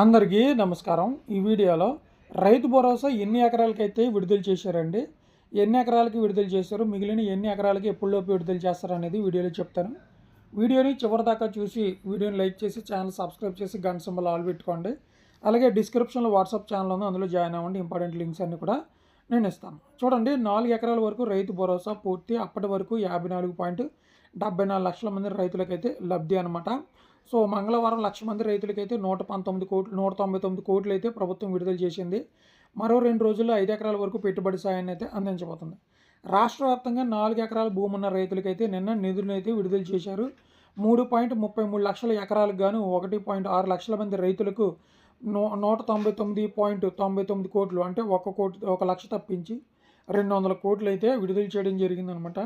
అందరికీ నమస్కారం. ఈ వీడియోలో రైతు భరోసా ఎన్ని ఎకరాలకైతే విడుదల చేశారండి? ఎన్ని ఎకరాలకి విడుదల చేశారు? మిగిలిన ఎన్ని ఎకరాలకి ఎప్పుడులోపు విడుదల చేస్తారు అనేది వీడియోలో చెప్తాను. వీడియోని చివరిదాకా చూసి వీడియోని లైక్ చేసి ఛానల్ సబ్స్క్రైబ్ చేసి గంట సింబల్ ఆల్ పెట్టుకోండి. అలాగే డిస్క్రిప్షన్లో వాట్సాప్ ఛానల్ ఉంది. అందులో జాయిన్ అవ్వండి. ఇంపార్టెంట్ లింక్స్ అన్ని కూడా నేను ఇస్తాను. చూడండి నాలుగు ఎకరాల వరకు రైతు భరోసా పూర్తి అప్పటి వరకు యాభై నాలుగు పాయింట్ డెబ్బై నాలుగు లక్షల మంది రైతులకైతే లబ్ధి అనమాట సో మంగళవారం లక్ష మంది రైతులకైతే నూట పంతొమ్మిది కోట్లు నూట తొంభై తొమ్మిది కోట్లు అయితే ప్రభుత్వం విడుదల చేసింది. మరో రెండు రోజుల్లో ఐదు ఎకరాల వరకు పెట్టుబడి సాయాన్ని అయితే అందించబోతుంది. రాష్ట్ర వ్యాప్తంగా నాలుగు ఎకరాల భూమి ఉన్న రైతులకైతే నిన్న నిధులను అయితే విడుదల చేశారు. మూడు పాయింట్ ముప్పై మూడు లక్షల ఎకరాలకు గాను ఒకటి పాయింట్ ఆరు లక్షల మంది రైతులకు నూ నూట తొంభై తొమ్మిది పాయింట్ తొంభై తొమ్మిది కోట్లు అంటే ఒక కోటి ఒక లక్ష తప్పించి రెండు వందల కోట్లు అయితే విడుదల చేయడం జరిగిందనమాట.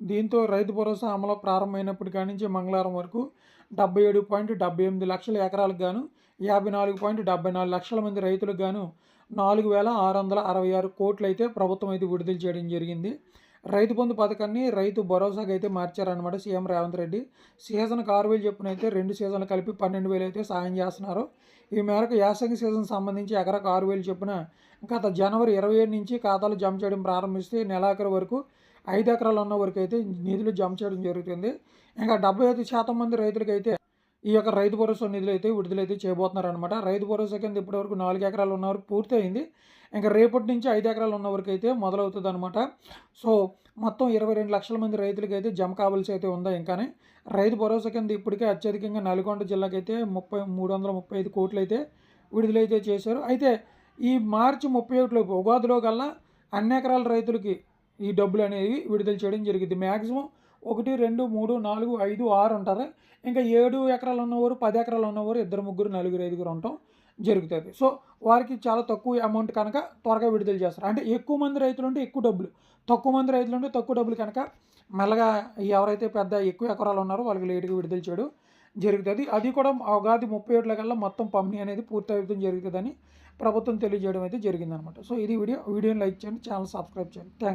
దీంతో రైతు భరోసా అమలు ప్రారంభమైనప్పటి నుంచి మంగళవారం వరకు డెబ్బై ఏడు పాయింట్ డెబ్బై ఎనిమిది లక్షల ఎకరాలకు గాను యాభై నాలుగు పాయింట్ డెబ్బై నాలుగు లక్షల మంది రైతులకు గాను నాలుగు వేల ఆరు వందల అరవై ఆరు కోట్లు అయితే ప్రభుత్వం అయితే విడుదల చేయడం జరిగింది. రైతు బంధు పథకాన్ని రైతు భరోసాకి అయితే మార్చారనమాట సీఎం రేవంత్ రెడ్డి. సీజన్కి ఆరు వేలు చొప్పున అయితే రెండు సీజన్లు కలిపి పన్నెండు వేలు అయితే సాయం చేస్తున్నారు. ఈ మేరకు యాసంగి సీజన్ సంబంధించి ఎకరకు ఆరు వేలు చెప్పున గత జనవరి ఇరవై ఏడు నుంచి ఖాతాలు జమ చేయడం ప్రారంభిస్తే నెలాఖరు వరకు ఐదు ఎకరాలు ఉన్న వరకు అయితే నిధులు జమ చేయడం జరుగుతుంది. ఇంకా డెబ్బై ఐదు శాతం మంది రైతులకైతే ఈ యొక్క రైతు భరోసా నిధులు అయితే విడుదలైతే చేయబోతున్నారు అనమాట రైతు భరోసా కింద ఇప్పటివరకు నాలుగు ఎకరాలు ఉన్న వరకు పూర్తయింది. ఇంకా రేపటి నుంచి ఐదు ఎకరాలు ఉన్న వరకు అయితే మొదలవుతుంది అనమాట సో మొత్తం ఇరవై రెండు లక్షల మంది రైతులకి అయితే జమ కావాల్సి అయితే ఉందా ఇంకానే? రైతు భరోసా కింద ఇప్పటికే అత్యధికంగా నల్గొండ జిల్లాకి అయితే ముప్పై మూడు వందల ముప్పై ఐదు కోట్లు అయితే విడుదలైతే చేశారు. అయితే ఈ మార్చి ముప్పై ఒకటిలోపు ఉగాదిలో కల్లా అన్ని ఎకరాల రైతులకి ఈ డబ్బులు అనేవి విడుదల చేయడం జరిగింది. మ్యాక్సిమం ఒకటి రెండు మూడు నాలుగు ఐదు ఆరు ఉంటారు ఇంకా ఏడు ఎకరాలు ఉన్నవారు పది ఎకరాలు ఉన్నవారు ఇద్దరు ముగ్గురు నలుగురు ఐదుగురు ఉండటం జరుగుతుంది. సో వారికి చాలా తక్కువ అమౌంట్ కనుక త్వరగా విడుదల చేస్తారు. అంటే ఎక్కువ మంది రైతులు ఉంటే ఎక్కువ డబ్బులు. తక్కువ మంది రైతులు ఉంటే తక్కువ డబ్బులు కనుక మెల్లగా ఎవరైతే పెద్ద ఎక్కువ ఎకరాలు ఉన్నారో వాళ్ళకి లేటుగా విడుదల చేయడం జరుగుతుంది. అది కూడా ఉగాది ముప్పై ఏడుల కల్లా మొత్తం పంపిణీ అనేది పూర్తవుతుంది జరుగుతుందని ప్రభుత్వం తెలియజేయడం అయితే జరిగిందనమాట. సో ఇది వీడియో. వీడియోని లైక్ చేయండి. ఛానల్ సబ్స్క్రైబ్ చేయండి. థ్యాంక్